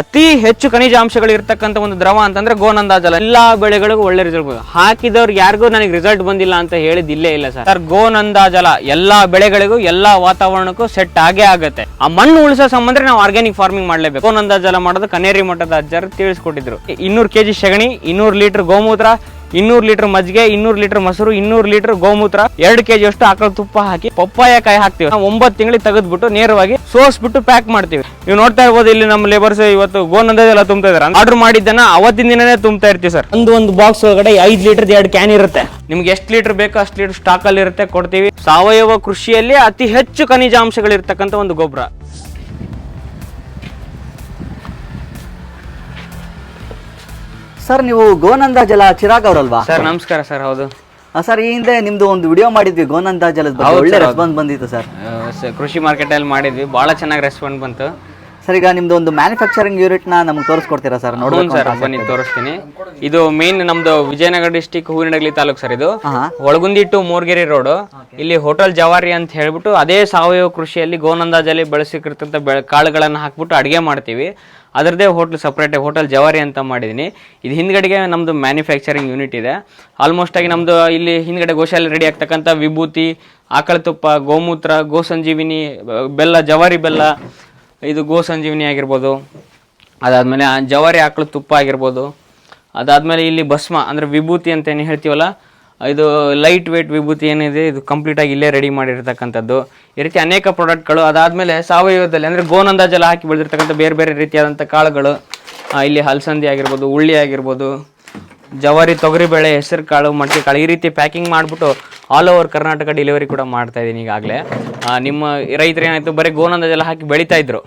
ಅತಿ ಹೆಚ್ಚು ಖನಿಜಾಂಶಗಳು ಇರ್ತಕ್ಕಂಥ ಒಂದು ದ್ರವ ಅಂತಂದ್ರೆ ಗೋನಂದ ಜಲ. ಎಲ್ಲಾ ಬೆಳೆಗಳಿಗೂ ಒಳ್ಳೆ ರಿಸಲ್ಟ್ ಹಾಕಿದವ್ರಿಗೆ ಯಾರಿಗೂ ನನಗೆ ರಿಸಲ್ಟ್ ಬಂದಿಲ್ಲ ಅಂತ ಹೇಳಿದ್ ಇಲ್ಲೇ ಇಲ್ಲ ಸರ್. ಸರ್, ಗೋನಂದ ಜಲ ಎಲ್ಲಾ ಬೆಳೆಗಳಿಗೂ ಎಲ್ಲಾ ವಾತಾವರಣಕ್ಕೂ ಸೆಟ್ ಆಗೇ ಆಗುತ್ತೆ. ಆ ಮಣ್ಣು ಉಳಿಸೋ ಸಂಬಂಧ ನಾವು ಆರ್ಗ್ಯಾನಿಕ್ ಫಾರ್ಮಿಂಗ್ ಮಾಡಲೇಬೇಕು. ಗೋನಂದ ಜಲ ಮಾಡೋದು ಕನೇರಿ ಮಠದ ಅಜ್ಜರು ತಿಳಿಸ್ಕೊಟ್ಟಿದ್ರು. ಇನ್ನೂರು ಕೆಜಿ ಸೆಗಣಿ, ಇನ್ನೂರು ಲೀಟರ್ ಗೋಮೂತ್ರ ಇನ್ನೂರು ಲೀಟರ್ ಮಜ್ಜಿಗೆ ಇನ್ನೂರು ಲೀಟರ್ ಮೊಸರು ಇನ್ನೂರು ಲೀಟರ್ ಗೋಮೂತ್ರ ಎರಡು ಕೆಜಿ ಅಷ್ಟು ಆಕಳ ತುಪ್ಪ ಹಾಕಿ ಪಪ್ಪಾಯ ಕಾಯಿ ಹಾಕ್ತಿವಿ. ನಾವು ಒಂಬತ್ತು ತಿಂಗಳಿಗೆ ತೆಗೆದ್ಬಿಟ್ಟು ನೇರವಾಗಿ ಸೋಸ್ಬಿಟ್ಟು ಪ್ಯಾಕ್ ಮಾಡ್ತೀವಿ. ನೀವು ನೋಡ್ತಾ ಇರ್ಬೋದು ಇಲ್ಲಿ ನಮ್ಮ ಲೇಬರ್ಸ್ ಇವತ್ತು ಗೋನಂದದೆಲ್ಲ ತುಂಬ್ತಾ ಇದಾರೆ. ಆರ್ಡರ್ ಮಾಡಿದ್ದನ್ನ ಅವತ್ತಿನ ದಿನನೇ ತುಂಬ್ತಾ ಇರ್ತೀವಿ ಸರ್. ಒಂದು ಒಂದು ಬಾಕ್ಸ್ ಒಳಗಡೆ ಐದು ಲೀಟರ್ ಎರಡು ಕ್ಯಾನ್ ಇರುತ್ತೆ. ನಿಮ್ಗೆ ಎಷ್ಟು ಲೀಟರ್ ಬೇಕೋ ಅಷ್ಟು ಲೀಟರ್ ಸ್ಟಾಕ್ ಅಲ್ಲಿ ಇರುತ್ತೆ ಕೊಡ್ತೀವಿ. ಸಾವಯವ ಕೃಷಿಯಲ್ಲಿ ಅತಿ ಹೆಚ್ಚು ಖನಿಜಾಂಶಗಳಿರ್ತಕ್ಕಂಥ ಒಂದು ಗೊಬ್ಬರ ಸರ್ ನೀವು ಗೋನಂದ ಜಲ ಚಿರಾಗ್ ಅವರಲ್ವಾ? ಸರ್ ನಮಸ್ಕಾರ ಸರ್ ಹೌದು. ಸರ್ ಈ ಹಿಂದೆ ನಿಮ್ದು ಒಂದು ವಿಡಿಯೋ ಮಾಡಿದ್ವಿ ಗೋನಂದ ಜಲದ ಬಗ್ಗೆ. ಹೌದು ಒಳ್ಳೆ sir, ರೆಸ್ಪಾನ್ಸ್ ಬಂದಿತ್ತು ಸರ್ ಕೃಷಿ ಮಾರ್ಕೆಟ್ ಮಾರ್ಕೆಟಲ್ಲಿ ಮಾಡಿದ್ವಿ. ಬಹಳ ಚೆನ್ನಾಗಿ ರೆಸ್ಪಾಂಡ್ ಬಂತು. ಸರ್ ಈಗ ನಿಮ್ದು ಒಂದು ಮ್ಯಾನುಫ್ಯಾಕ್ಚರಿಂಗ್ ಯೂನಿಟ್ನ ನಮ್ಗೆ ತೋರಿಸ್ಕೊಡ್ತೀರಾ ಸರ್? ನೋಡೋಣ ನೋಡ್ಬೇಕು ಸರ್ ಅಂತ ಬನ್ನಿ ತೋರಿಸ್ತೀನಿ. ಇದು ಮೇನ್ ನಮ್ದು ವಿಜಯನಗರ ಡಿಸ್ಟಿಕ್ ಹೂವಿನಡಗಲಿ ತಾಲೂಕ್ ಸರ್ ಇದು. ಒಳಗುಂದಿ ಟು ಮೂರ್ಗೆರೆ ರೋಡ್ ಇಲ್ಲಿ ಹೋಟೆಲ್ ಜವಾರಿ ಅಂತ ಹೇಳ್ಬಿಟ್ಟು ಅದೇ ಸಾವಯವ ಕೃಷಿಯಲ್ಲಿ ಗೋನಂದಾಜಲ್ಲಿ ಬೆಳೆಸಿರ್ತಂಥ ಬೆಳೆ ಕಾಳುಗಳನ್ನು ಹಾಕ್ಬಿಟ್ಟು ಅಡಿಗೆ ಮಾಡ್ತೀವಿ. ಅದರದೇ ಹೋಟ್ಲ್ ಸಪ್ರೇಟ್ ಹೋಟೆಲ್ ಜವಾರಿ ಅಂತ ಮಾಡಿದ್ದೀನಿ ಇದು ಹಿಂದ್ಗಡೆಗೆ ನಮ್ದು ಮ್ಯಾನುಫ್ಯಾಕ್ಚರಿಂಗ್ ಯೂನಿಟ್ ಇದೆ. ಆಲ್ಮೋಸ್ಟ್ ಆಗಿ ನಮ್ದು ಇಲ್ಲಿ ಹಿಂದ್ಗಡೆ ಗೋಶಾಲೆ ರೆಡಿ ಆಗ್ತಕ್ಕಂಥ ವಿಭೂತಿ ಆಕಳ ತುಪ್ಪ ಗೋಮೂತ್ರ ಗೋಸಂಜೀವಿನಿ ಬೆಲ್ಲ ಜವಾರಿ ಬೆಲ್ಲ ಇದು ಗೋ ಸಂಜೀವಿನಿ ಆಗಿರ್ಬೋದು. ಅದಾದಮೇಲೆ ಜವಾರಿ ಆಕಳು ತುಪ್ಪ ಆಗಿರ್ಬೋದು. ಅದಾದಮೇಲೆ ಇಲ್ಲಿ ಭಸ್ಮ ಅಂದರೆ ವಿಭೂತಿ ಅಂತ ಏನು ಹೇಳ್ತೀವಲ್ಲ, ಇದು ಲೈಟ್ ವೆಯ್ಟ್ ವಿಭೂತಿ ಏನಿದೆ, ಇದು ಕಂಪ್ಲೀಟಾಗಿ ಇಲ್ಲೇ ರೆಡಿ ಮಾಡಿರ್ತಕ್ಕಂಥದ್ದು. ಈ ರೀತಿ ಅನೇಕ ಪ್ರಾಡಕ್ಟ್ಗಳು ಅದಾದಮೇಲೆ ಸಾವಯವದಲ್ಲಿ ಅಂದರೆ ಗೋನಂದ ಜಲ ಹಾಕಿ ಬೆಳೆದಿರ್ತಕ್ಕಂಥ ಬೇರೆ ಬೇರೆ ರೀತಿಯಾದಂಥ ಕಾಳುಗಳು ಇಲ್ಲಿ ಹಲಸಂದಿ ಆಗಿರ್ಬೋದು, ಉಳ್ಳಿ ಆಗಿರ್ಬೋದು, ಜವಾರಿ ತೊಗರಿಬೇಳೆ ಹೆಸರು ಕಾಳು ಮಡಿಕೆ ಕಾಳು ಈ ರೀತಿ ಪ್ಯಾಕಿಂಗ್ ಮಾಡಿಬಿಟ್ಟು ಆಲ್ ಓವರ್ ಕರ್ನಾಟಕ ಡೆಲಿವರಿ ಕೂಡ ಮಾಡ್ತಾ ಇದ್ದೀನಿ ಈಗಾಗಲೇ. ನಿಮ್ಮ ರೈತರು ಏನಾಯಿತು ಬರೀ ಗೋನಂದಜಲ ಹಾಕಿ ಬೆಳೀತಾ ಇದ್ರು.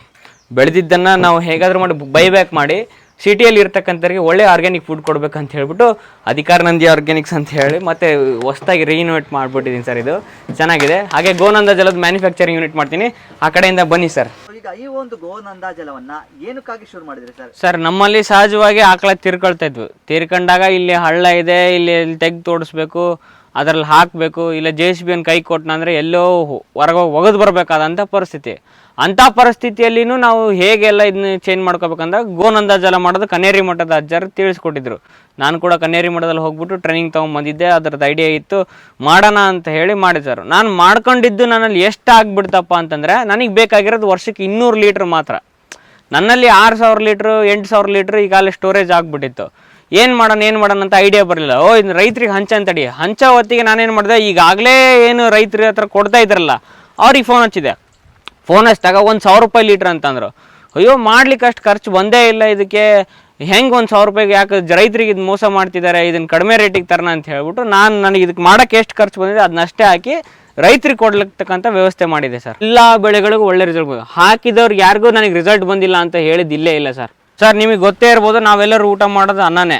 ಬೆಳೆದಿದ್ದನ್ನು ನಾವು ಹೇಗಾದರೂ ಮಾಡಿ ಬೈಬ್ಯಾಕ್ ಮಾಡಿ ಸಿಟಿಯಲ್ಲಿ ಇರ್ತಕ್ಕಂಥವ್ರಿಗೆ ಒಳ್ಳೆ ಆರ್ಗ್ಯಾನಿಕ್ ಫುಡ್ ಕೊಡ್ಬೇಕಂತ ಹೇಳ್ಬಿಟ್ಟು ಅಧಿಕಾರ ನಂದಿ ಆರ್ಗ್ಯಾನಿಕ್ಸ್ ಅಂತ ಹೇಳಿ ಮತ್ತೆ ಹೊಸದಾಗಿ ರೀಇನ್ವೆಟ್ ಮಾಡಿಬಿಟ್ಟಿದ್ದೀನಿ ಸರ್ ಇದು. ಚೆನ್ನಾಗಿದೆ. ಹಾಗೆ ಗೋನಂದ ಜಲದ ಮ್ಯಾನುಫ್ಯಾಕ್ಚರಿಂಗ್ ಯೂನಿಟ್ ಮಾಡ್ತೀನಿ. ಆ ಕಡೆಯಿಂದ ಬನ್ನಿ ಸರ್. ಈಗ ಈ ಒಂದು ಗೋನಂದ ಜಲವನ್ನ ಏನಕ್ಕಾಗಿ ಶುರು ಮಾಡಿದ್ರಿ ಸರ್? ಸರ್ ನಮ್ಮಲ್ಲಿ ಸಹಜವಾಗಿ ಆಕಳ ತೀರ್ಕೊಳ್ತಾ ಇದ್ವಿ. ತೀರ್ಕೊಂಡಾಗ ಇಲ್ಲಿ ಹಳ್ಳ ಇದೆ ಇಲ್ಲಿ ಇಲ್ಲಿ ತೆಗ್ದು ತೋಡಿಸ್ಬೇಕು. ಅದ್ರಲ್ಲಿ ಹಾಕಬೇಕು, ಇಲ್ಲ ಜೆ ಸಿ ಬಿ ಅನ್ನು ಕೈ ಕೊಟ್ನಂದ್ರೆ ಎಲ್ಲೋ ಹೊರಗೆ ಒಗೆದು ಬರಬೇಕಾದಂಥ ಪರಿಸ್ಥಿತಿ. ಅಂಥ ಪರಿಸ್ಥಿತಿಯಲ್ಲಿನೂ ನಾವು ಹೇಗೆಲ್ಲ ಇದನ್ನ ಚೇಂಜ್ ಮಾಡ್ಕೋಬೇಕಂದ್ರೆ ಗೋನಂದ ಜಲ ಮಾಡೋದು ಕನೇರಿ ಮಠದ ಅಜ್ಜರು ತಿಳಿಸ್ಕೊಟ್ಟಿದ್ರು. ನಾನು ಕೂಡ ಕನೇರಿ ಮಠದಲ್ಲಿ ಹೋಗ್ಬಿಟ್ಟು ಟ್ರೈನಿಂಗ್ ತೊಗೊಂಬಂದಿದ್ದೆ, ಅದ್ರದ್ದು ಐಡಿಯಾ ಇತ್ತು, ಮಾಡೋಣ ಅಂತ ಹೇಳಿ ಮಾಡಿದ್ದಾರೆ. ನಾನು ಮಾಡ್ಕೊಂಡಿದ್ದು ನನ್ನಲ್ಲಿ ಎಷ್ಟು ಆಗ್ಬಿಡ್ತಪ್ಪ ಅಂತಂದರೆ, ನನಗೆ ಬೇಕಾಗಿರೋದು ವರ್ಷಕ್ಕೆ ಇನ್ನೂರು ಲೀಟ್ರ್ ಮಾತ್ರ. ನನ್ನಲ್ಲಿ ಆರು ಸಾವಿರ ಲೀಟ್ರು, ಎಂಟು ಸಾವಿರ ಲೀಟ್ರ್ ಈಗಾಗಲೇ ಸ್ಟೋರೇಜ್ ಆಗ್ಬಿಟ್ಟಿತ್ತು. ಏನು ಮಾಡೋಣ ಏನು ಮಾಡೋಣ ಅಂತ ಐಡಿಯಾ ಬರಲಿಲ್ಲ. ಓ, ಇದು ರೈತರಿಗೆ ಹಂಚ ಅಂತಡಿ. ಹಂಚ ಹೊತ್ತಿಗೆ ನಾನೇನು ಮಾಡಿದೆ, ಈಗಾಗಲೇ ಏನು ರೈತರ ಹತ್ರ ಕೊಡ್ತಾ ಇದ್ರಲ್ಲ, ಅವ್ರಿಗೆ ಫೋನ್ ಹಚ್ಚಿದೆ. ಫೋನ್ ಹಚ್ಚಿದಾಗ ಒಂದು ಸಾವಿರ ರೂಪಾಯಿ ಲೀಟ್ರ್ ಅಂತಂದರು. ಅಯ್ಯೋ, ಮಾಡ್ಲಿಕ್ಕೆ ಅಷ್ಟು ಖರ್ಚು ಬಂದೇ ಇಲ್ಲ ಇದಕ್ಕೆ. ಹೆಂಗೆ ಒಂದು ಸಾವಿರ ರೂಪಾಯಿಗೆ ಯಾಕೆ ರೈತರಿಗೆ ಇದು ಮೋಸ ಮಾಡ್ತಿದ್ದಾರೆ ಇದನ್ನು ಕಡಿಮೆ ರೇಟಿಗೆ ತರೋಣ ಅಂತ ಹೇಳ್ಬಿಟ್ಟು ನಾನು ನನಗೆ ಇದಕ್ಕೆ ಮಾಡೋಕ್ಕೆ ಎಷ್ಟು ಖರ್ಚು ಬಂದಿದೆ ಅದನ್ನಷ್ಟೇ ಹಾಕಿ ರೈತರಿಗೆ ಕೊಡ್ಲಿಕ್ಕಂತ ವ್ಯವಸ್ಥೆ ಮಾಡಿದೆ ಸರ್. ಎಲ್ಲ ಬೆಳೆಗಳಿಗೂ ಒಳ್ಳೆ ರಿಸಲ್ಟ್ ಹಾಕಿದವ್ರಿಗೆ ಯಾರಿಗೂ ನನಗೆ ರಿಸಲ್ಟ್ ಬಂದಿಲ್ಲ ಅಂತ ಹೇಳಿದ್ದಿಲ್ಲೇ ಇಲ್ಲ ಸರ್. ಸರ್, ನಿಮಗೆ ಗೊತ್ತೇ ಇರ್ಬೋದು, ನಾವೆಲ್ಲರೂ ಊಟ ಮಾಡೋದು ಅನ್ನನೇ.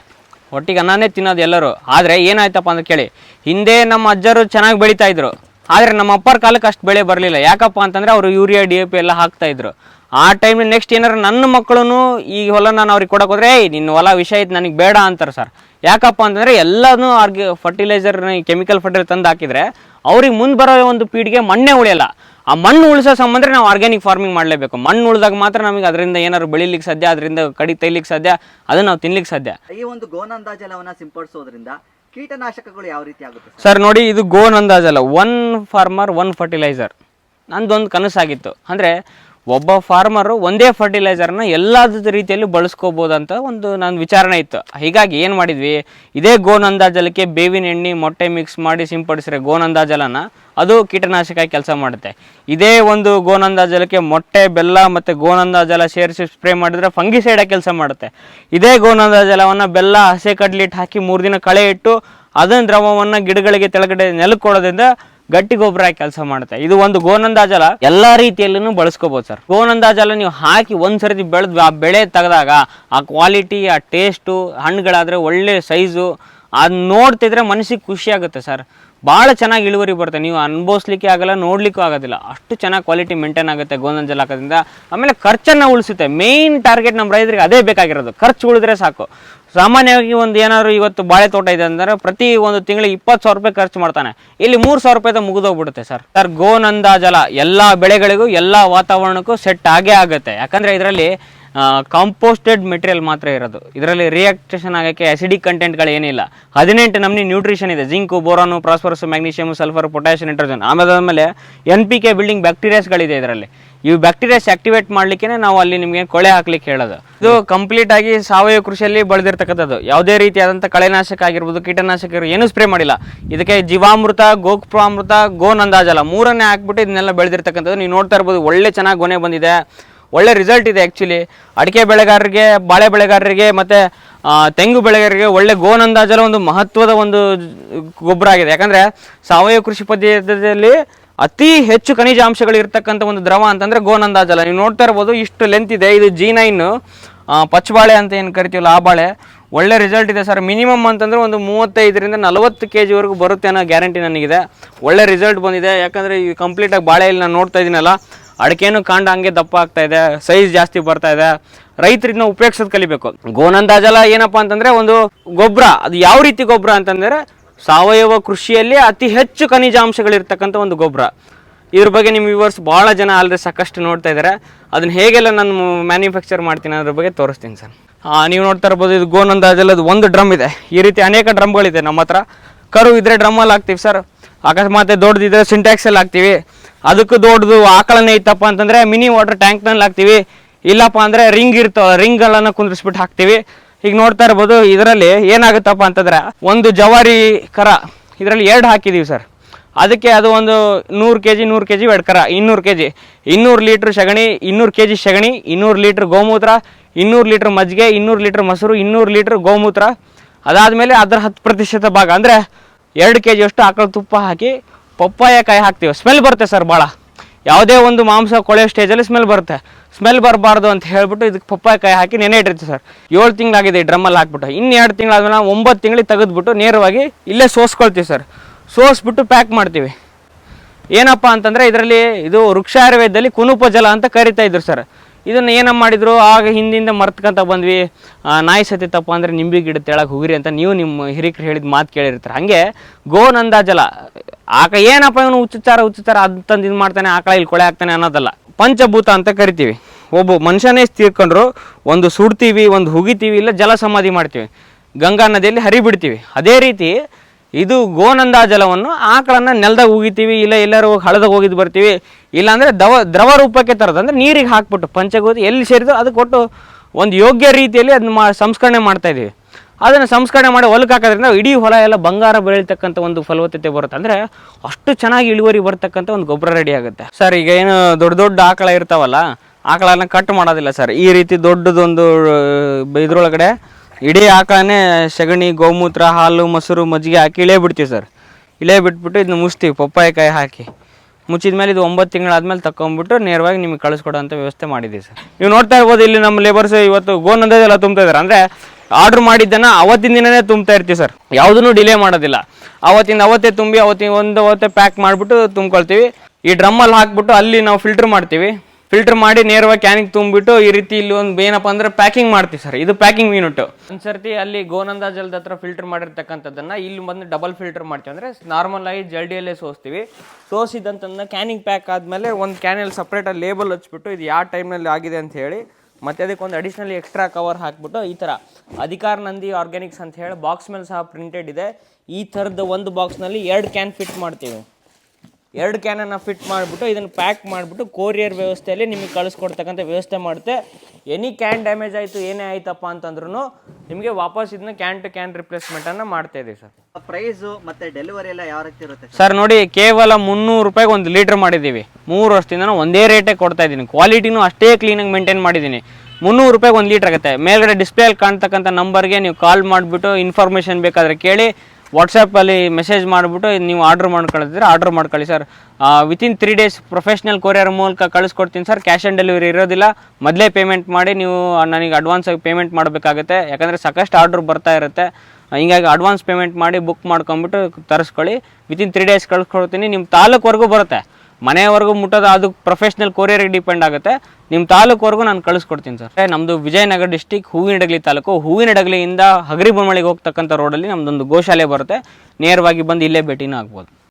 ಒಟ್ಟಿಗೆ ಅನ್ನನೇ ತಿನ್ನೋದು ಎಲ್ಲರೂ. ಆದರೆ ಏನಾಯ್ತಪ್ಪ ಅಂತ ಕೇಳಿ, ಹಿಂದೆ ನಮ್ಮ ಅಜ್ಜರು ಚೆನ್ನಾಗಿ ಬೆಳೀತಾ ಇದ್ರು. ಆದರೆ ನಮ್ಮ ಅಪ್ಪರ ಕಾಲಕ್ಕೆ ಅಷ್ಟು ಬೆಳೆ ಬರಲಿಲ್ಲ. ಯಾಕಪ್ಪ ಅಂತಂದರೆ ಅವರು ಯೂರಿಯಾ, ಡಿ ಎ ಪಿ ಎಲ್ಲ ಹಾಕ್ತಾಯಿದ್ರು ಆ ಟೈಮ್ ನೆಕ್ಸ್ಟ್ ಏನಾರು ನನ್ನ ಮಕ್ಕಳು ಈ ಹೊಲ ನಾನು ಅವ್ರಿಗೆ ಕೊಡಕ್ಕೆ ಹೋದ್ರೆ, ಏಯ್, ನಿನ್ನ ಹೊಲ ವಿಷಯ ಇದು ನನಗೆ ಬೇಡ ಅಂತಾರೆ ಸರ್. ಯಾಕಪ್ಪ ಅಂತಂದರೆ ಎಲ್ಲನೂ ಆರ್ಗಿ ಫರ್ಟಿಲೈಸರ್ ಕೆಮಿಕಲ್ ಫರ್ಟಿಲೈಸರ್ ತಂದು ಹಾಕಿದರೆ, ಅವ್ರಿಗೆ ಮುಂದೆ ಬರೋ ಒಂದು ಪೀಳಿಗೆ ಮಣ್ಣೆ ಉಳಿಯಲ್ಲ. ಆ ಮಣ್ಣು ಉಳಿಸೋ ಸಂಬಂಧ ನಾವು ಆರ್ಗ್ಯಾನಿಕ್ ಫಾರ್ಮಿಂಗ್ ಮಾಡಲೇಬೇಕು. ಮಣ್ಣು ಉಳಿದಾಗ ಮಾತ್ರ ನಮಗೆ ಅದರಿಂದ ಏನಾದ್ರು ಬೆಳಿಲಿಕ್ಕೆ ಸಾಧ್ಯ ಅದರಿಂದ ಕಡಿ ತೈಲಿಕ್ಕೆ ಸಾಧ್ಯ ಅದನ್ನು ನಾವು ತಿನ್ಲಿಕ್ಕೆ ಸಾಧ್ಯ. ಈ ಒಂದು ಗೋನಂದ ಜಲವನ್ನ ಸಿಂಪಡಿಸೋದ್ರಿಂದ ಕೀಟನಾಶಕಗಳು ಯಾವ ರೀತಿ ಆಗುತ್ತೆ ಸರ್? ಸರ್ ನೋಡಿ ಇದು ಗೋನ್ ಅಂದಾಜಲ್ಲ ಒನ್ ಫಾರ್ಮರ್ ಒನ್ ಫರ್ಟಿಲೈಸರ್ ನಂದೊಂದು ಕನಸಾಗಿತ್ತು. ಅಂದರೆ ಒಬ್ಬ ಫಾರ್ಮರು ಒಂದೇ ಫರ್ಟಿಲೈಸರ್ನ ಎಲ್ಲದ ರೀತಿಯಲ್ಲಿ ಬಳಸ್ಕೋಬೋದಂತ ಒಂದು ನನ್ನ ವಿಚಾರಣೆ ಇತ್ತು. ಹೀಗಾಗಿ ಏನು ಮಾಡಿದ್ವಿ? ಇದೇ ಗೋನಂದಾಜಲಕ್ಕೆ ಬೇವಿನ ಎಣ್ಣೆ ಮೊಟ್ಟೆ ಮಿಕ್ಸ್ ಮಾಡಿ ಸಿಂಪಡಿಸಿದ್ರೆ ಗೋನಂದಾಜಲನ ಅದು ಕೀಟನಾಶಕ ಕೆಲಸ ಮಾಡುತ್ತೆ. ಇದೇ ಒಂದು ಗೋನಂದಾಜಲಕ್ಕೆ ಮೊಟ್ಟೆ, ಬೆಲ್ಲ ಮತ್ತು ಗೋನಂದಾಜಲ ಸೇರಿಸಿ ಸ್ಪ್ರೇ ಮಾಡಿದ್ರೆ ಫಂಗಿಸೈಡ ಕೆಲಸ ಮಾಡುತ್ತೆ. ಇದೇ ಗೋನಂದಾಜಲವನ್ನು ಬೆಲ್ಲ, ಹಸೆ ಕಡ್ಲಿಟ್ಟು ಹಾಕಿ ಮೂರು ದಿನ ಕಳೆ ಇಟ್ಟು ಅದನ್ನ ದ್ರವವನ್ನು ಗಿಡಗಳಿಗೆ ತೆಳಗಡೆ ನೆಲಕ್ಕೆ ಕೊಡೋದ್ರಿಂದ ಗಟ್ಟಿ ಗೊಬ್ಬರ ಕೆಲಸ ಮಾಡುತ್ತೆ. ಇದು ಒಂದು ಗೋನಂದಾಜಲ ಎಲ್ಲಾ ರೀತಿಯಲ್ಲೂ ಬಳಸ್ಕೋಬಹುದು ಸರ್. ಗೋನಂದಾಜಲ ನೀವು ಹಾಕಿ ಒಂದ್ಸರಿ ಬೆಳೆದ್ ಆ ಬೆಳೆ ತೆಗೆದಾಗ ಆ ಕ್ವಾಲಿಟಿ ಆ ಟೇಸ್ಟು ಹಣ್ಣುಗಳಾದ್ರೆ ಒಳ್ಳೆ ಸೈಜು ಅದು ನೋಡ್ತಿದ್ರೆ ಮನಸ್ಸಿಗೆ ಖುಷಿ ಆಗುತ್ತೆ ಸರ್. ಭಾಳ ಚೆನ್ನಾಗಿ ಇಳುವರಿ ಬರುತ್ತೆ. ನೀವು ಅನುಭವಿಸ್ಲಿಕ್ಕೆ ಆಗಲ್ಲ, ನೋಡ್ಲಿಕ್ಕೂ ಆಗೋದಿಲ್ಲ. ಅಷ್ಟು ಚೆನ್ನಾಗಿ ಕ್ವಾಲಿಟಿ ಮೇಂಟೈನ್ ಆಗುತ್ತೆ ಗೋಂದನ್ ಜಲ ಹಾಕೋದ್ರಿಂದ. ಆಮೇಲೆ ಖರ್ಚನ್ನು ಉಳಿಸುತ್ತೆ. ಮೇಯ್ನ್ ಟಾರ್ಗೆಟ್ ನಮ್ಮ ರೈತರಿಗೆ ಅದೇ ಬೇಕಾಗಿರೋದು. ಖರ್ಚು ಉಳಿದ್ರೆ ಸಾಕು. ಸಾಮಾನ್ಯವಾಗಿ ಒಂದು ಏನಾದ್ರು ಇವತ್ತು ಬಾಳೆ ತೋಟ ಇದೆ ಅಂದ್ರೆ ಪ್ರತಿ ಒಂದು ತಿಂಗಳಿಗೆ ಇಪ್ಪತ್ತು ಸಾವಿರ ರೂಪಾಯಿ ಖರ್ಚು ಮಾಡ್ತಾನೆ. ಇಲ್ಲಿ ಮೂರು ಸಾವಿರ ರೂಪಾಯಿದ ಮುಗಿದೋಗ್ಬಿಡುತ್ತೆ ಸರ್. ಸರ್, ಗೋನಂದ ಜಲ ಎಲ್ಲ ಬೆಳೆಗಳಿಗೂ, ಎಲ್ಲ ವಾತಾವರಣಕ್ಕೂ ಸೆಟ್ ಆಗೇ ಆಗುತ್ತೆ. ಯಾಕಂದ್ರೆ ಇದರಲ್ಲಿ ಕಾಂಪೋಸ್ಟೆಡ್ ಮೆಟೀರಿಯಲ್ ಮಾತ್ರ ಇರೋದು. ಇದರಲ್ಲಿ ರಿಯಾಕ್ಟೇಷನ್ ಆಗೋಕ್ಕೆ ಅಸಿಡಿಕ್ ಕಂಟೆಂಟ್ಗಳು ಏನಿಲ್ಲ. ಹದಿನೆಂಟು ನಮ್ಮನಿ ನ್ಯೂಟ್ರಿಷನ್ ಇದೆ. Zinc, boron phosphorus magnesium sulphur potassium nitrogen ಆಮೇಲೆ ಆಮೇಲೆ ಎನ್ ಪಿ ಕೆ ಬಿಲ್ಡಿಂಗ್ ಬ್ಯಾಕ್ಟೀರಿಯಾಸ್ಗಳಿದೆ ಇದರಲ್ಲಿ. ಇವು ಬ್ಯಾಕ್ಟೀರಿಯಾಸ್ ಆಕ್ಟಿವೇಟ್ ಮಾಡಲಿಕ್ಕೆ ನಾವು ಅಲ್ಲಿ ನಿಮಗೆ ಕೊಳೆ ಹಾಕ್ಲಿಕ್ಕೆ ಹೇಳೋದು. ಇದು ಕಂಪ್ಲೀಟ್ ಆಗಿ ಸಾವಯವ ಕೃಷಿಯಲ್ಲಿ ಬೆಳೆದಿರ್ತಕ್ಕಂಥದ್ದು. ಯಾವುದೇ ರೀತಿಯಾದಂಥ ಕಳೆನಾಶಕ ಆಗಿರ್ಬೋದು, ಕೀಟನಾಶಕ ಏನೂ ಸ್ಪ್ರೇ ಮಾಡಿಲ್ಲ. ಇದಕ್ಕೆ ಜೀವಾಮೃತ, ಗೋಕ್ಪ್ರಾಮೃತ ಗೋ ನಂದಾಜಲ ಮೂರನ್ನೇ ಹಾಕ್ಬಿಟ್ಟು ಇದನ್ನೆಲ್ಲ ಬೆಳೆದಿರ್ತಕ್ಕಂಥದ್ದು. ನೀವು ನೋಡ್ತಾ ಇರ್ಬೋದು, ಒಳ್ಳೆ ಚೆನ್ನಾಗಿ ಗೊನೆ ಬಂದಿದೆ. ಒಳ್ಳೆ ರಿಸಲ್ಟ್ ಇದೆ ಆ್ಯಕ್ಚುಲಿ ಅಡಿಕೆ ಬೆಳೆಗಾರರಿಗೆ, ಬಾಳೆ ಬೆಳೆಗಾರರಿಗೆ ಮತ್ತು ತೆಂಗು ಬೆಳೆಗಾರರಿಗೆ ಒಳ್ಳೆ ಗೋನಂದಾಜಲ ಒಂದು ಮಹತ್ವದ ಒಂದು ಗೊಬ್ಬರ ಆಗಿದೆ. ಯಾಕಂದರೆ ಸಾವಯವ ಕೃಷಿ ಪದ್ಧತಿಯಲ್ಲಿ ಅತಿ ಹೆಚ್ಚು ಖನಿಜಾಂಶಗಳು ಇರ್ತಕ್ಕಂಥ ಒಂದು ದ್ರವ ಅಂತಂದರೆ ಗೋನಂದಾಜಲ. ನೀವು ನೋಡ್ತಾ ಇರ್ಬೋದು ಇಷ್ಟು ಲೆಂತ್ ಇದೆ. ಇದು ಜಿ ನೈನ್ ಪಚ್ಚಬಾಳೆ ಅಂತ ಏನು ಕರಿತೀವಲ್ಲ, ಆ ಬಾಳೆ. ಒಳ್ಳೆ ರಿಸಲ್ಟ್ ಇದೆ ಸರ್. ಮಿನಿಮಮ್ ಅಂತಂದರೆ ಒಂದು ಮೂವತ್ತೈದರಿಂದ ನಲವತ್ತು ಕೆ ಜಿವರೆಗೂ ಬರುತ್ತೆ ಅನ್ನೋ ಗ್ಯಾರಂಟಿ ನನಗಿದೆ. ಒಳ್ಳೆ ರಿಸಲ್ಟ್ ಬಂದಿದೆ. ಯಾಕಂದರೆ ಈ ಕಂಪ್ಲೀಟಾಗಿ ಬಾಳೆಯಲ್ಲಿ ನಾನು ನೋಡ್ತಾ ಇದ್ದೀನಲ್ಲ ಅಡಿಕೆನೂ ಕಾಂಡ ಹಂಗೆ ದಪ್ಪ ಆಗ್ತಾ ಇದೆ ಸೈಜ್ ಜಾಸ್ತಿ ಬರ್ತಾ ಇದೆ. ರೈತರನ್ನ ಉಪಯೋಗಿಸೋದು ಕಲಿಬೇಕು. ಗೋನಂದಾಜಲ ಏನಪ್ಪ ಅಂತಂದರೆ ಒಂದು ಗೊಬ್ಬರ ಅದು ಯಾವ ರೀತಿ ಗೊಬ್ಬರ ಅಂತಂದರೆ ಸಾವಯವ ಕೃಷಿಯಲ್ಲಿ ಅತಿ ಹೆಚ್ಚು ಖನಿಜಾಂಶಗಳಿರ್ತಕ್ಕಂಥ ಒಂದು ಗೊಬ್ಬರ ಇದ್ರ ಬಗ್ಗೆ ನಿಮ್ಮ ವ್ಯೂವರ್ಸ್ ಭಾಳ ಜನ ಆಲ್ರೆಡಿ ಸಾಕಷ್ಟು ನೋಡ್ತಾ ಇದ್ದಾರೆ ಅದನ್ನ ಹೇಗೆಲ್ಲ ನಾನು ಮ್ಯಾನುಫ್ಯಾಕ್ಚರ್ ಮಾಡ್ತೀನಿ ಅದ್ರ ಬಗ್ಗೆ ತೋರಿಸ್ತೀನಿ ಸರ್. ನೀವು ನೋಡ್ತಾ ಇರ್ಬೋದು, ಇದು ಗೋನಂದಾಜಲದ ಒಂದು ಡ್ರಮ್ ಇದೆ. ಈ ರೀತಿ ಅನೇಕ ಡ್ರಮ್ಗಳಿದೆ ನಮ್ಮ ಹತ್ರ. ಕರು ಇದ್ರೆ ಡ್ರಮ್ಮಲ್ಲಿ ಹಾಕ್ತೀವಿ ಸರ್. ಅಕಸ್ಮಾತ್ ದೊಡ್ಡದಿದ್ರೆ ಸಿಂಟ್ಯಾಕ್ಸಲ್ಲಿ ಹಾಕ್ತೀವಿ. ಅದಕ್ಕೂ ದೊಡ್ಡದು ಆಕಳನೇ ಇತ್ತಪ್ಪ ಅಂತಂದರೆ ಮಿನಿ ವಾಟರ್ ಟ್ಯಾಂಕ್ನಲ್ಲಿ ಹಾಕ್ತೀವಿ. ಇಲ್ಲಪ್ಪ ಅಂದರೆ ರಿಂಗ್ ಇರ್ತಾವ ರಿಂಗ್ಗಳನ್ನು ಕುಂದ್ರಿಸ್ಬಿಟ್ಟು ಹಾಕ್ತೀವಿ. ಈಗ ನೋಡ್ತಾ ಇರ್ಬೋದು ಇದರಲ್ಲಿ ಏನಾಗುತ್ತಪ್ಪ ಅಂತಂದ್ರೆ ಒಂದು ಜವಾರಿ ಕರ, ಇದರಲ್ಲಿ ಎರಡು ಹಾಕಿದ್ದೀವಿ ಸರ್. ಅದಕ್ಕೆ ಅದು ಒಂದು ನೂರು ಕೆ ಜಿ ನೂರು ಕೆ ಜಿ ಕರ, ಇನ್ನೂರು ಕೆ ಜಿ ಇನ್ನೂರು ಲೀಟ್ರ್ ಸಗಣಿ, ಇನ್ನೂರು ಕೆ ಜಿ ಸಗಣಿ, ಇನ್ನೂರು ಲೀಟ್ರ್ ಗೋಮೂತ್ರ, ಇನ್ನೂರು ಲೀಟ್ರ್ ಮಜ್ಜಿಗೆ, ಇನ್ನೂರು ಲೀಟ್ರ್ ಮೊಸರು, ಇನ್ನೂರು ಲೀಟ್ರ್ ಗೋಮೂತ್ರ. ಅದಾದಮೇಲೆ ಅದರ ಹತ್ತು ಪ್ರತಿಶತ ಭಾಗ ಅಂದರೆ ಎರಡು ಕೆ ಜಿಯಷ್ಟು ಆಕಳ ತುಪ್ಪ ಹಾಕಿ ಪಪ್ಪಾಯ ಕಾಯಿ ಹಾಕ್ತೀವಿ. ಸ್ಮೆಲ್ ಬರುತ್ತೆ ಸರ್ ಭಾಳ ಯಾವುದೇ ಒಂದು ಮಾಂಸ ಕೊಳೆಯೋ ಸ್ಟೇಜಲ್ಲಿ ಸ್ಮೆಲ್ ಬರುತ್ತೆ. ಸ್ಮೆಲ್ ಬರಬಾರ್ದು ಅಂತ ಹೇಳ್ಬಿಟ್ಟು ಇದಕ್ಕೆ ಪಪ್ಪಾಯ ಕಾಯಿ ಹಾಕಿ ನೆನೆ ಇಟ್ಟಿರ್ತೀವಿ ಸರ್ ಏಳು ತಿಂಗಳಾಗಿದೆ ಈ ಡ್ರಮ್ಮಲ್ಲಿ ಹಾಕ್ಬಿಟ್ಟು. ಇನ್ನು ಎರಡು ತಿಂಗಳಾದ್ಮೇಲೆ ನಾವು ಒಂಬತ್ತು ತಿಂಗಳಿಗೆ ತೆಗೆದ್ಬಿಟ್ಟು ನೇರವಾಗಿ ಇಲ್ಲೇ ಸೋಸ್ಕೊಳ್ತೀವಿ ಸರ್ ಸೋಸ್ಬಿಟ್ಟು ಪ್ಯಾಕ್ ಮಾಡ್ತೀವಿ. ಏನಪ್ಪ ಅಂತಂದರೆ ಇದರಲ್ಲಿ ಇದು ವೃಕ್ಷಾಯುರ್ವೇದದಲ್ಲಿ ಕುನುಪ ಜಲ ಅಂತ ಕರಿತಾ ಇದ್ರು ಸರ್ ಇದನ್ನು ಏನಮ್ಮ ಮಾಡಿದ್ರು? ಆಗ ಹಿಂದಿಂದ ಮರ್ತ್ಕೊಂತ ಬಂದ್ವಿ. ನಾಯಿ ಸತ್ತಿತ್ತಪ್ಪ ಅಂದರೆ ನಿಂಬೆ ಗಿಡ ತೆಳಗೆ ಹೋಗಿರಿ ಅಂತ ನೀವು ನಿಮ್ಮ ಹಿರಿಕರು ಹೇಳಿದ ಮಾತು ಕೇಳಿರ್ತಾರೆ. ಹಾಗೆ ಗೋನಂದ ಜಲ. ಆಕ ಏನಪ್ಪ ಇವನು ಹುಚ್ಚುಚ್ಚಾರ ಹುಚ್ಚುಚ್ಚಾರ ಅದು ತಂದು ಇದು ಮಾಡ್ತಾನೆ, ಆಕಳ ಇಲ್ಲಿ ಕೊಳೆ ಹಾಕ್ತಾನೆ ಅನ್ನೋದಲ್ಲ. ಪಂಚಭೂತ ಅಂತ ಕರಿತೀವಿ. ಒಬ್ಬ ಮನುಷ್ಯನೇ ತೀರ್ಕೊಂಡ್ರು, ಒಂದು ಸುಡ್ತೀವಿ, ಒಂದು ಹುಗಿತೀವಿ, ಇಲ್ಲ ಜಲ ಸಮಾಧಿ ಮಾಡ್ತೀವಿ. ಗಂಗಾ ನದಿಯಲ್ಲಿ ಹರಿಬಿಡ್ತೀವಿ. ಅದೇ ರೀತಿ ಇದು ಗೋನಂದ ಜಲವನ್ನು ಆಕಳನ್ನ ನೆಲದಾಗ ಉಗಿತೀವಿ, ಇಲ್ಲ ಎಲ್ಲರೂ ಹಳದಾಗ ಹೋಗಿದ್ದು ಬರ್ತೀವಿ. ಇಲ್ಲಾಂದ್ರೆ ದವ, ದ್ರವ ರೂಪಕ್ಕೆ ತರೋದು. ಅಂದ್ರೆ ನೀರಿಗೆ ಹಾಕ್ಬಿಟ್ಟು ಪಂಚಗೋದಿ ಎಲ್ಲಿ ಸೇರಿದೋ ಅದು ಕೊಟ್ಟು ಒಂದು ಯೋಗ್ಯ ರೀತಿಯಲ್ಲಿ ಅದನ್ನ ಮಾ, ಸಂಸ್ಕರಣೆ ಮಾಡ್ತಾ ಇದೀವಿ. ಅದನ್ನು ಸಂಸ್ಕರಣೆ ಮಾಡಿ ಹೊಲಕ್ಕೆ ಹಾಕೋದ್ರಿಂದ ಇಡೀ ಹೊಲ ಎಲ್ಲ ಬಂಗಾರ ಬೆಳೀತಕ್ಕಂಥ ಒಂದು ಫಲವತ್ತತೆ ಬರುತ್ತೆ. ಅಂದರೆ ಅಷ್ಟು ಚೆನ್ನಾಗಿ ಇಳುವರಿ ಬರ್ತಕ್ಕಂಥ ಒಂದು ಗೊಬ್ಬರ ರೆಡಿ ಆಗುತ್ತೆ. ಸರ್, ಈಗ ಏನು ದೊಡ್ಡ ದೊಡ್ಡ ಆಕಳ ಇರ್ತಾವಲ್ಲ, ಆಕಳನ್ನ ಕಟ್ ಮಾಡೋದಿಲ್ಲ ಸರ್. ಈ ರೀತಿ ದೊಡ್ಡದೊಂದು ಇದ್ರೊಳಗಡೆ ಇಡೀ ಆಕಳನೇ ಸಗಣಿ, ಗೋಮೂತ್ರ, ಹಾಲು, ಮೊಸರು, ಮಜ್ಜಿಗೆ ಹಾಕಿ ಇಳೇ ಬಿಡ್ತೀವಿ ಸರ್. ಇಳೇ ಬಿಟ್ಬಿಟ್ಟು ಇದನ್ನ ಮುಚ್ತೀವಿ, ಪಪ್ಪಾಯ ಕಾಯಿ ಹಾಕಿ. ಮುಚ್ಚಿದ ಮೇಲೆ ಇದು ಒಂಬತ್ತು ತಿಂಗಳಾದ್ಮೇಲೆ ತಗೊಂಡ್ಬಿಟ್ಟು ನೇರವಾಗಿ ನಿಮಗೆ ಕಳಿಸ್ಕೊಡೋಂಥ ವ್ಯವಸ್ಥೆ ಮಾಡಿದ್ದೀವಿ ಸರ್. ನೀವು ನೋಡ್ತಾ ಇರ್ಬೋದು ಇಲ್ಲಿ ನಮ್ಮ ಲೇಬರ್ಸ್ ಇವತ್ತು ಗೋನಂದದೆಲ್ಲ ತುಂಬ್ತಾ ಇದ್ದಾರೆ. ಅಂದರೆ ಆರ್ಡ್ರ್ ಮಾಡಿದ್ದನ್ನು ಅವತ್ತಿನ ದಿನನೇ ತುಂಬ್ತಾ ಇರ್ತೀವಿ ಸರ್. ಯಾವುದನ್ನು ಡಿಲೇ ಮಾಡೋದಿಲ್ಲ. ಅವತ್ತಿಂದ ಅವತ್ತೇ ತುಂಬಿ ಅವತ್ತಿನ ಒಂದು ಅವತ್ತೇ ಪ್ಯಾಕ್ ಮಾಡಿಬಿಟ್ಟು ತುಂಬ್ಕೊಳ್ತೀವಿ. ಈ ಡ್ರಮ್ಮಲ್ಲಿ ಹಾಕ್ಬಿಟ್ಟು ಅಲ್ಲಿ ನಾವು ಫಿಲ್ಟ್ರ್ ಮಾಡ್ತೀವಿ. ಫಿಲ್ಟರ್ ಮಾಡಿ ನೇರವಾಗಿ ಕ್ಯಾನಿಗೆ ತುಂಬಿಬಿಟ್ಟು ಈ ರೀತಿ ಇಲ್ಲಿ ಒಂದು ಏನಪ್ಪ ಅಂದ್ರೆ ಪ್ಯಾಕಿಂಗ್ ಮಾಡ್ತೀವಿ ಸರ್. ಇದು ಪ್ಯಾಕಿಂಗ್ ಯೂನಿಟ್ ಒಂದ್ಸರ್ತಿ ಅಲ್ಲಿ ಗೋನಂದ ಜಲದ ಹತ್ರ ಫಿಲ್ಟರ್ ಮಾಡಿರ್ತಕ್ಕಂಥದ್ದನ್ನ ಇಲ್ಲಿ ಬಂದು ಡಬಲ್ ಫಿಲ್ಟರ್ ಮಾಡ್ತೀವಿ ಅಂದ್ರೆ ನಾರ್ಮಲ್ ಆಗಿ ಜಲ್ಡಿಯಲ್ಲೇ ಸೋಸ್ತೀವಿ. ಸೋಸಿದಂತಂದ ಕ್ಯಾನಿಂಗ್ ಪ್ಯಾಕ್ ಆದಮೇಲೆ ಒಂದು ಕ್ಯಾನಲ್ಲಿ ಸಪ್ರೇಟಾಗಿ ಲೇಬಲ್ ಹಚ್ಬಿಟ್ಟು ಇದು ಯಾವ ಟೈಮ್ನಲ್ಲಿ ಆಗಿದೆ ಅಂತ ಹೇಳಿ ಮತ್ತೆ ಅದಕ್ಕೆ ಒಂದು ಅಡಿಷ್ನಲ್ ಎಕ್ಸ್ಟ್ರಾ ಕವರ್ ಹಾಕ್ಬಿಟ್ಟು ಈ ಥರ ಅಧಿಕಾರ ನಂದಿ ಆರ್ಗ್ಯಾನಿಕ್ಸ್ ಅಂತ ಹೇಳಿ ಬಾಕ್ಸ್ ಮೇಲೆ ಸಹ ಪ್ರಿಂಟೆಡ್ ಇದೆ. ಈ ಥರದ ಒಂದು ಬಾಕ್ಸ್ನಲ್ಲಿ ಎರಡು ಕ್ಯಾನ್ ಫಿಟ್ ಮಾಡ್ತೀವಿ. ಎರಡು ಕ್ಯಾನನ್ನು ಫಿಟ್ ಮಾಡಿಬಿಟ್ಟು ಇದನ್ನು ಪ್ಯಾಕ್ ಮಾಡಿಬಿಟ್ಟು ಕೊರಿಯರ್ ವ್ಯವಸ್ಥೆಯಲ್ಲಿ ನಿಮಗೆ ಕಳಿಸ್ಕೊಡ್ತಕ್ಕಂಥ ವ್ಯವಸ್ಥೆ ಮಾಡುತ್ತೆ. ಎನಿ ಕ್ಯಾನ್ ಡ್ಯಾಮೇಜ್ ಆಯಿತು ಏನೇ ಆಯ್ತಪ್ಪ ಅಂತಂದ್ರೂ ನಿಮಗೆ ವಾಪಸ್ ಇದನ್ನ ಕ್ಯಾನ್ ಟು ಕ್ಯಾನ್ ರಿಪ್ಲೇಸ್ಮೆಂಟನ್ನು ಮಾಡ್ತಾ ಇದೀವಿ ಸರ್. ಪ್ರೈಸು ಮತ್ತೆ ಡೆಲಿವರಿ ಎಲ್ಲ ಯಾವ ರೀತಿ ಇರುತ್ತೆ ಸರ್? ಸರ್ ನೋಡಿ ಕೇವಲ ಮುನ್ನೂರು ರೂಪಾಯಿಗೆ ಒಂದು ಲೀಟ್ರ್ ಮಾಡಿದ್ದೀವಿ. ಮೂರು ವರ್ಷದಿಂದ ಒಂದೇ ರೇಟೇ ಕೊಡ್ತಾ ಇದ್ದೀನಿ. ಕ್ವಾಲಿಟಿನೂ ಅಷ್ಟೇ ಕ್ಲೀನಾಗಿ ಮೇಂಟೈನ್ ಮಾಡಿದ್ದೀನಿ. ಮುನ್ನೂರು ರೂಪಾಯಿಗೆ ಒಂದು ಲೀಟ್ರ್ ಆಗುತ್ತೆ. ಮೇಲ್ಗಡೆ ಡಿಸ್ಪ್ಲೇಲಿ ಕಾಣ್ತಕ್ಕಂಥ ನಂಬರ್ಗೆ ನೀವು ಕಾಲ್ ಮಾಡಿಬಿಟ್ಟು ಇನ್ಫಾರ್ಮೇಷನ್ ಬೇಕಾದರೆ ಕೇಳಿ. ವಾಟ್ಸಪ್ಪಲ್ಲಿ ಮೆಸೇಜ್ ಮಾಡಿಬಿಟ್ಟು ನೀವು ಆರ್ಡ್ರ್ ಮಾಡ್ಕೊಳ್ತಿದ್ರೆ ಆರ್ಡ್ರ್ ಮಾಡ್ಕೊಳ್ಳಿ sir within three days professional courier ಮೂಲಕ ಕಳಿಸ್ಕೊಡ್ತೀನಿ ಸರ್ ಕ್ಯಾಶ್ ಆನ್ ಡೆಲಿವರಿ ಇರೋದಿಲ್ಲ. ಮೊದಲೇ ಪೇಮೆಂಟ್ ಮಾಡಿ ನೀವು ನನಗೆ ಅಡ್ವಾನ್ಸ್ ಆಗಿ ಪೇಮೆಂಟ್ ಮಾಡಬೇಕಾಗುತ್ತೆ. ಯಾಕಂದರೆ ಸಾಕಷ್ಟು ಆರ್ಡ್ರ್ ಬರ್ತಾ ಇರುತ್ತೆ. ಹಿಂಗಾಗಿ ಅಡ್ವಾನ್ಸ್ ಪೇಮೆಂಟ್ ಮಾಡಿ ಬುಕ್ ಮಾಡ್ಕೊಂಬಿಟ್ಟು ತರಿಸ್ಕೊಳ್ಳಿ. ವಿತಿನ್ ತ್ರೀ ಡೇಸ್ ಕಳಿಸ್ಕೊಡ್ತೀನಿ. ನಿಮ್ಮ ತಾಲೂಕ್ವರೆಗೂ ಬರುತ್ತೆ. ಮನೆಯವರೆಗೂ ಮುಟ್ಟೋದು ಅದು ಪ್ರೊಫೆಷ್ನಲ್ ಕೊರಿಯರಿಗೆ ಡಿಪೆಂಡ್ ಆಗುತ್ತೆ. ನಿಮ್ಮ ತಾಲೂಕುವರೆಗೂ ನಾನು ಕಳಿಸ್ಕೊಡ್ತೀನಿ ಸರ್ ನಮ್ಮದು ವಿಜಯನಗರ ಡಿಸ್ಟಿಕ್ ಹೂವಿನಡಗಲಿ ತಾಲೂಕು. ಹೂವಿನಡಗಲಿಯಿಂದ ಹಗರಿಬೊಮ್ಮಳಿಗೆ ಹೋಗ್ತಕ್ಕಂಥ ರೋಡಲ್ಲಿ ನಮ್ಮದೊಂದು ಗೋಶಾಲೆ ಬರುತ್ತೆ. ನೇರವಾಗಿ ಬಂದು ಇಲ್ಲೇ ಭೇಟಿನೂ ಆಗ್ಬೋದು.